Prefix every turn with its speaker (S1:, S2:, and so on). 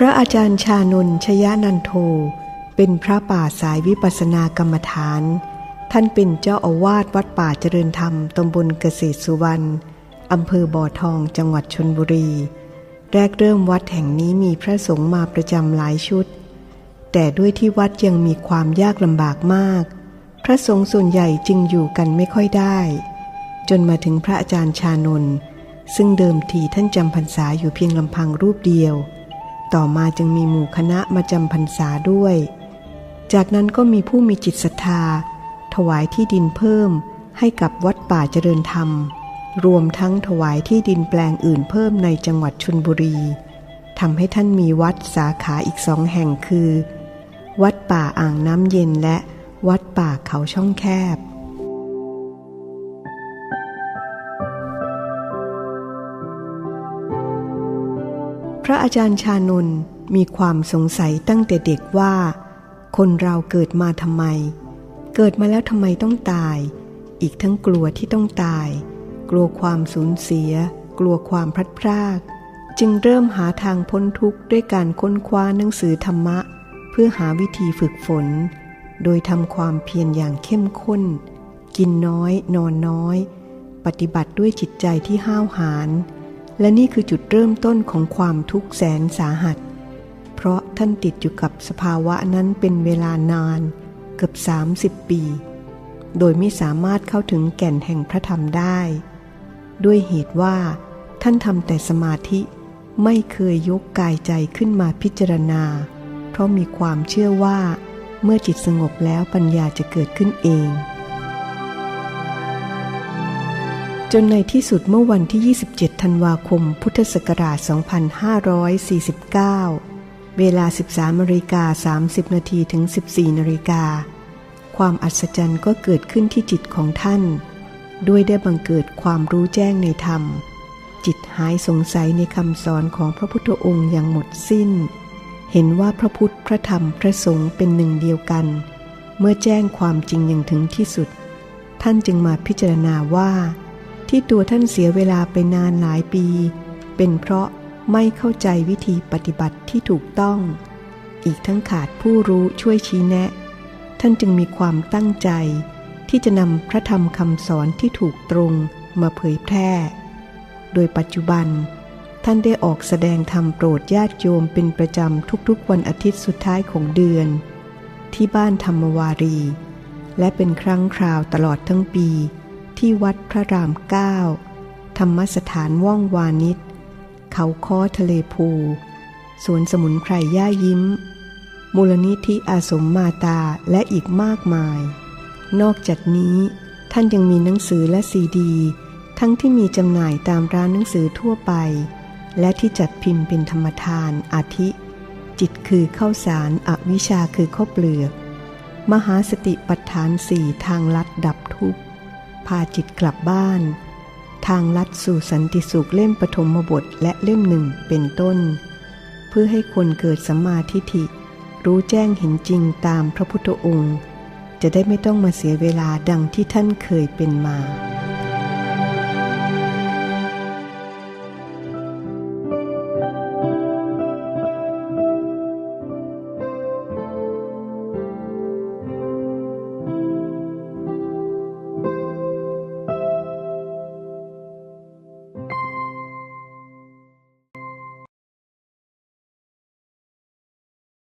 S1: พระอาจารย์ชานนท์ชยนันโท เป็นพระป่าสายวิปัสสนากรรมฐาน ท่านเป็นเจ้าอาวาสวัดป่าเจริญธรรมตำบลเกษตรสุวรรณอำเภอบ่อทองจังหวัดชนบุรี แรกเริ่มวัดแห่งนี้มีพระสงฆ์มาประจำหลายชุด แต่ด้วยที่วัดยังมีความยากลำบากมาก พระสงฆ์ส่วนใหญ่จึงอยู่กันไม่ค่อยได้ จนมาถึงพระอาจารย์ชานนท์ซึ่งเดิมทีท่านจำพรรษาอยู่เพียงลำพังรูปเดียว ต่อมาจึงมีหมู่คณะมาจำพรรษาด้วย จากนั้นก็มีผู้มีจิตศรัทธา ถวายที่ดินเพิ่มให้กับวัดป่าเจริญธรรม รวมทั้งถวายที่ดินแปลงอื่นเพิ่มในจังหวัดชนบุรีทำให้ท่านมีวัดสาขาอีกสองแห่งคือ วัดป่าอ่างน้ำเย็นและวัดป่าเขาช่องแคบ ระอาจารย์ชานนท์มีความสงสัยตั้งแต่เด็กว่า คนเราเกิดมาทำไม เกิดมาแล้วทำไมต้องตาย อีกทั้งกลัวที่ต้องตาย กลัวความสูญเสีย กลัวความพลัดพราก จึงเริ่มหาทางพ้นทุกข์ด้วยการค้นคว้าหนังสือธรรมะ เพื่อหาวิธีฝึกฝน โดยทำความเพียรอย่างเข้มข้น กินน้อย นอนน้อย ปฏิบัติด้วยจิตใจที่ห้าวหาญ และนี่คือจุดเริ่มต้นของความทุกข์แสนสาหัส เพราะท่านติดอยู่กับสภาวะนั้นเป็นเวลานานเกือบ 30 ปี โดยไม่สามารถเข้าถึงแก่นแห่งพระธรรมได้ ด้วยเหตุว่า ท่านทำแต่สมาธิไม่เคยยกกายใจขึ้นมาพิจารณา เพราะมีความเชื่อว่า เมื่อจิตสงบแล้วปัญญาจะเกิดขึ้นเอง จนในที่สุดเมื่อวันที่ 27 ธันวาคม พุทธศักราช 2549 เวลา 13นาฬิกา30 นาทีถึง 14นาฬิกา ความอัศจรรย์ก็เกิดขึ้นที่จิตของท่าน ด้วยได้บังเกิดความรู้แจ้งในธรรม จิตหายสงสัยในคำสอนของพระพุทธองค์อย่างหมดสิ้น เห็นว่าพระพุทธ พระธรรม พระสงฆ์เป็นหนึ่งเดียวกัน เมื่อแจ้งความจริงอย่างถึงที่สุด ท่านจึงมาพิจารณาว่า ที่ตัวท่านเสียเวลาไปนานหลายปี เป็นเพราะไม่เข้าใจวิธีปฏิบัติที่ถูกต้อง อีกทั้งขาดผู้รู้ช่วยชี้แนะ ท่านจึงมีความตั้งใจ ที่จะนำพระธรรมคำสอนที่ถูกตรงมาเผยแพร่ โดยปัจจุบัน ท่านได้ออกแสดงธรรมโปรดญาติโยมเป็นประจำทุกๆ วันอาทิตย์สุดท้ายของเดือน ที่บ้านธรรมวารี และเป็นครั้งคราวตลอดทั้งปี ที่วัดพระรามเก้าธรรมสถานว่องวานิชเขาค้อทะเลภูสวนสมุนไพรย่ายิ้ม มูลนิธิอาสมมาตาและอีกมากมาย นอกจากนี้ท่านยังมีหนังสือและซีดี ทั้งที่มีจำหน่ายตามร้านหนังสือทั่วไป และที่จัดพิมพ์เป็นธรรมทานอาทิ จิตคือข้าวสารอวิชาคือข้าวเปลือก มหาสติปัฏฐานสี่ทางลัดดับทุกข์ พาจิตกลับบ้าน ทางลัดสู่สันติสุขเล่มปฐมบทและเล่มหนึ่งเป็นต้น เพื่อให้คนเกิดสัมมาทิฏฐิ รู้แจ้งเห็นจริงตามพระพุทธองค์ จะได้ไม่ต้องมาเสียเวลาดังที่ท่านเคยเป็นมา